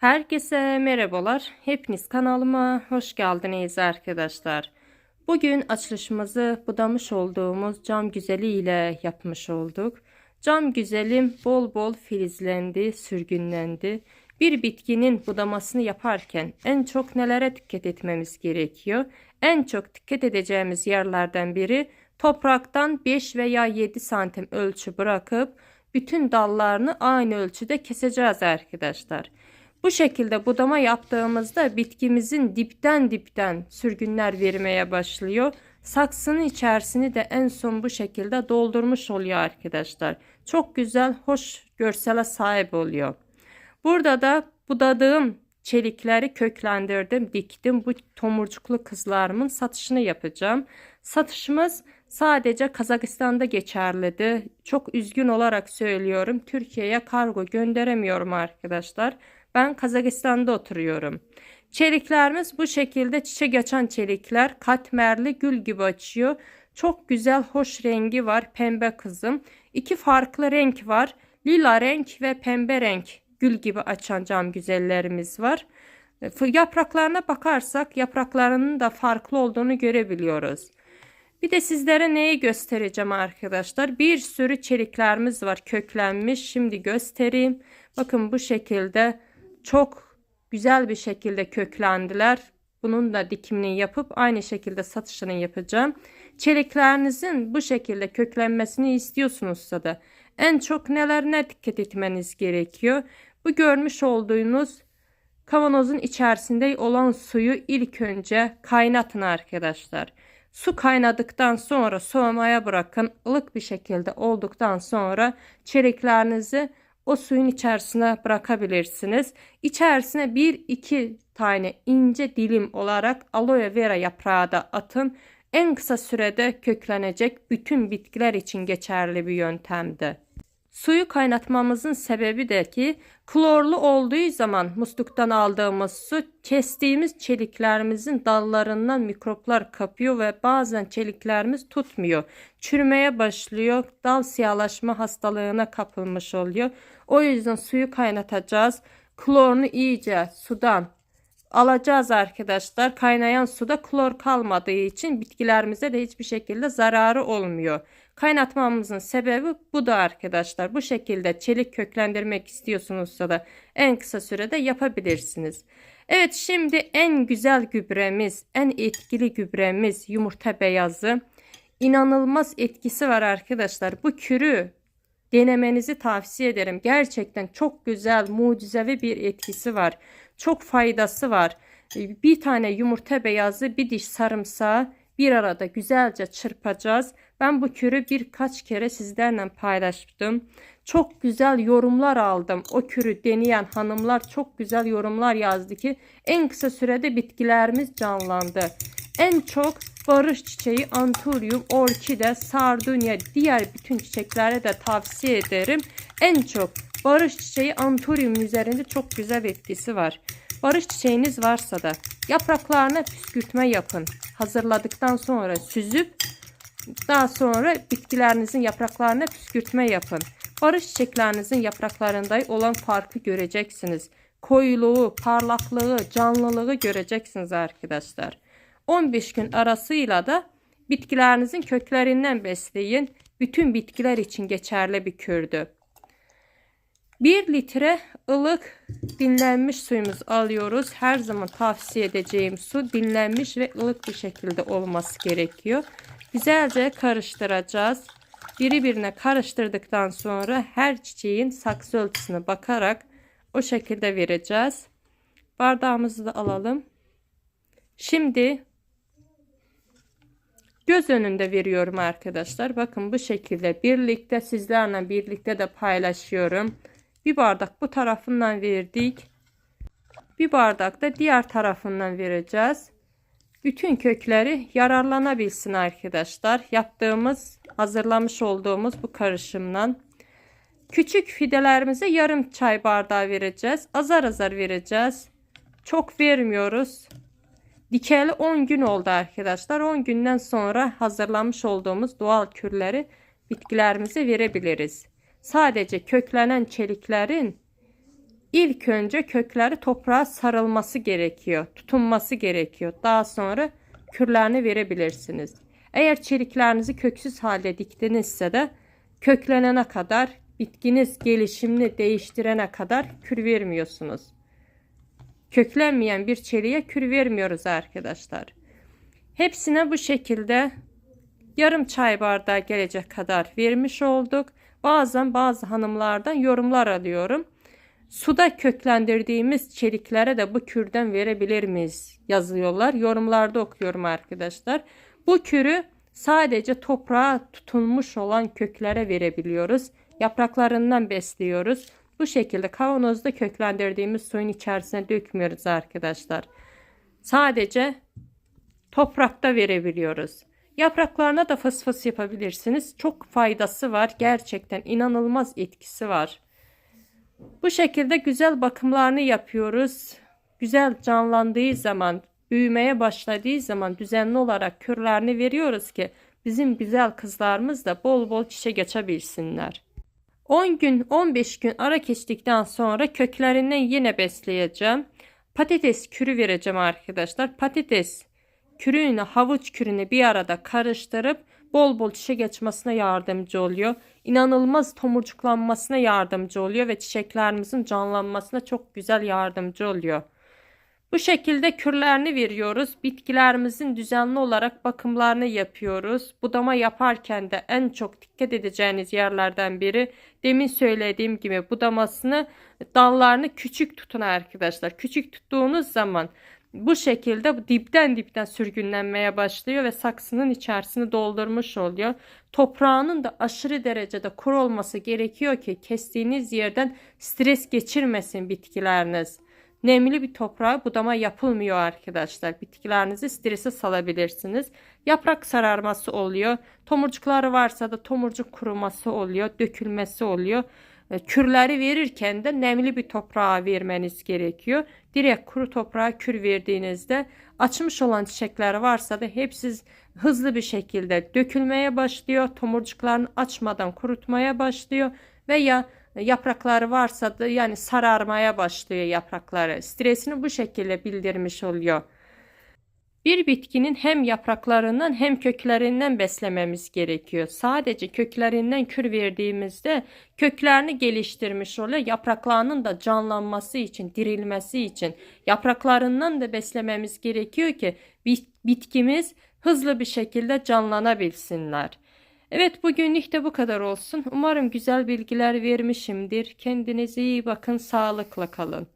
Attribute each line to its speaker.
Speaker 1: Herkese merhabalar. Hepiniz kanalıma hoş geldiniz arkadaşlar. Bugün açılışımızı budamış olduğumuz cam güzeli ile yapmış olduk. Cam güzelim bol bol filizlendi, sürgünlendi. Bir bitkinin budamasını yaparken en çok nelere dikkat etmemiz gerekiyor? En çok dikkat edeceğimiz yerlerden biri topraktan 5 veya 7 santim ölçü bırakıp bütün dallarını aynı ölçüde keseceğiz arkadaşlar. Bu şekilde budama yaptığımızda bitkimizin dipten dipten sürgünler vermeye başlıyor. Saksının içerisini de en son bu şekilde doldurmuş oluyor arkadaşlar. Çok güzel, hoş görsele sahip oluyor. Burada da budadığım çelikleri köklendirdim, diktim. Bu tomurcuklu kızlarımın satışını yapacağım. Satışımız sadece Kazakistan'da geçerlidir. Çok üzgün olarak söylüyorum. Türkiye'ye kargo gönderemiyorum arkadaşlar. Ben Kazakistan'da oturuyorum. Çeliklerimiz bu şekilde çiçek açan çelikler. Katmerli gül gibi açıyor. Çok güzel hoş rengi var pembe kızım. İki farklı renk var. Lila renk ve pembe renk gül gibi açan cam güzellerimiz var. Yapraklarına bakarsak yapraklarının da farklı olduğunu görebiliyoruz. Bir de sizlere neyi göstereceğim arkadaşlar. Bir sürü çeliklerimiz var köklenmiş. Şimdi göstereyim. Bakın bu şekilde çok güzel bir şekilde köklendiler. Bunun da dikimini yapıp aynı şekilde satışını yapacağım. Çeliklerinizin bu şekilde köklenmesini istiyorsunuzsa da en çok nelerine dikkat etmeniz gerekiyor. Bu görmüş olduğunuz kavanozun içerisinde olan suyu ilk önce kaynatın arkadaşlar. Su kaynadıktan sonra soğumaya bırakın. ılık bir şekilde olduktan sonra çeliklerinizi o suyun içerisine bırakabilirsiniz. İçerisine bir iki tane ince dilim olarak aloe vera yaprağı da atın. En kısa sürede köklenecek bütün bitkiler için geçerli bir yöntemdi. Suyu kaynatmamızın sebebi de ki klorlu olduğu zaman musluktan aldığımız su kestiğimiz çeliklerimizin dallarından mikroplar kapıyor ve bazen çeliklerimiz tutmuyor. Çürümeye başlıyor. Dal siyahlaşma hastalığına kapılmış oluyor. O yüzden suyu kaynatacağız. Klorunu iyice sudan alacağız arkadaşlar. Kaynayan suda klor kalmadığı için bitkilerimize de hiçbir şekilde zararı olmuyor. Kaynatmamızın sebebi bu da arkadaşlar. Bu şekilde çelik köklendirmek istiyorsunuzsa da en kısa sürede yapabilirsiniz. Evet şimdi en güzel gübremiz, en etkili gübremiz yumurta beyazı. İnanılmaz etkisi var arkadaşlar. Bu kürü denemenizi tavsiye ederim. Gerçekten çok güzel, mucizevi bir etkisi var. Çok faydası var. Bir tane yumurta beyazı, bir diş sarımsağı bir arada güzelce çırpacağız. Ben bu kürü birkaç kere sizlerle paylaştım. Çok güzel yorumlar aldım. O kürü deneyen hanımlar çok güzel yorumlar yazdı ki en kısa sürede bitkilerimiz canlandı. En çok barış çiçeği, anturyum, orkide, sardunya, diğer bütün çiçeklere de tavsiye ederim. En çok barış çiçeği, anturyum üzerinde çok güzel etkisi var. Barış çiçeğiniz varsa da yapraklarına püskürtme yapın. Hazırladıktan sonra süzüp daha sonra bitkilerinizin yapraklarına püskürtme yapın. Barış çiçeklerinizin yapraklarında olan farkı göreceksiniz. Koyuluğu, parlaklığı, canlılığı göreceksiniz arkadaşlar. 15 gün arasıyla da bitkilerinizin köklerinden besleyin. Bütün bitkiler için geçerli bir kürdü. 1 litre ılık dinlenmiş suyumuz alıyoruz. Her zaman tavsiye edeceğim su dinlenmiş ve ılık bir şekilde olması gerekiyor. Güzelce karıştıracağız. Biri birine karıştırdıktan sonra her çiçeğin saksı ölçüsüne bakarak o şekilde vereceğiz. Bardağımızı da alalım. Şimdi göz önünde veriyorum arkadaşlar. Bakın bu şekilde birlikte sizlerle birlikte de paylaşıyorum. Bir bardak bu tarafından verdik. Bir bardak da diğer tarafından vereceğiz. Bütün kökleri yararlanabilsin arkadaşlar. Yaptığımız, hazırlamış olduğumuz bu karışımdan. Küçük fidelerimize yarım çay bardağı vereceğiz. Azar azar vereceğiz. Çok vermiyoruz. Dikeli 10 gün oldu arkadaşlar. 10 günden sonra hazırlamış olduğumuz doğal kürleri bitkilerimize verebiliriz sadece köklenen çeliklerin ilk önce kökleri toprağa sarılması gerekiyor. Tutunması gerekiyor. Daha sonra kürlerini verebilirsiniz. Eğer çeliklerinizi köksüz halde diktinizse de köklenene kadar bitkiniz gelişimini değiştirene kadar kür vermiyorsunuz. Köklenmeyen bir çeliğe kür vermiyoruz arkadaşlar. Hepsine bu şekilde yarım çay bardağı gelecek kadar vermiş olduk. Bazen bazı hanımlardan yorumlar alıyorum. Suda köklendirdiğimiz çeliklere de bu kürden verebilir miyiz yazıyorlar. Yorumlarda okuyorum arkadaşlar. Bu kürü sadece toprağa tutunmuş olan köklere verebiliyoruz. Yapraklarından besliyoruz. Bu şekilde kavanozda köklendirdiğimiz suyun içerisine dökmüyoruz arkadaşlar. Sadece toprakta verebiliyoruz. Yapraklarına da fıs fıs yapabilirsiniz. Çok faydası var. Gerçekten inanılmaz etkisi var. Bu şekilde güzel bakımlarını yapıyoruz. Güzel canlandığı zaman, büyümeye başladığı zaman düzenli olarak kürlerini veriyoruz ki bizim güzel kızlarımız da bol bol çiçek açabilsinler. 10 gün 15 gün ara geçtikten sonra köklerinden yine besleyeceğim. Patates kürü vereceğim arkadaşlar. Patates kürüyle havuç kürünü bir arada karıştırıp bol bol çiçek açmasına yardımcı oluyor. İnanılmaz tomurcuklanmasına yardımcı oluyor ve çiçeklerimizin canlanmasına çok güzel yardımcı oluyor. Bu şekilde kürlerini veriyoruz. Bitkilerimizin düzenli olarak bakımlarını yapıyoruz. Budama yaparken de en çok dikkat edeceğiniz yerlerden biri demin söylediğim gibi budamasını dallarını küçük tutun arkadaşlar. Küçük tuttuğunuz zaman bu şekilde dipten dipten sürgünlenmeye başlıyor ve saksının içerisini doldurmuş oluyor. Toprağının da aşırı derecede kuru olması gerekiyor ki kestiğiniz yerden stres geçirmesin bitkileriniz. Nemli bir toprağa budama yapılmıyor arkadaşlar. Bitkilerinizi strese salabilirsiniz. Yaprak sararması oluyor. Tomurcukları varsa da tomurcuk kuruması oluyor. Dökülmesi oluyor. E, kürleri verirken de nemli bir toprağa vermeniz gerekiyor. Direkt kuru toprağa kür verdiğinizde açmış olan çiçekleri varsa da hepsi hızlı bir şekilde dökülmeye başlıyor. Tomurcuklarını açmadan kurutmaya başlıyor veya yaprakları varsa da yani sararmaya başlıyor yaprakları. Stresini bu şekilde bildirmiş oluyor. Bir bitkinin hem yapraklarından hem köklerinden beslememiz gerekiyor. Sadece köklerinden kür verdiğimizde köklerini geliştirmiş oluyor. Yapraklarının da canlanması için, dirilmesi için yapraklarından da beslememiz gerekiyor ki bitkimiz hızlı bir şekilde canlanabilsinler. Evet bugünlük de bu kadar olsun. Umarım güzel bilgiler vermişimdir. Kendinize iyi bakın, sağlıkla kalın.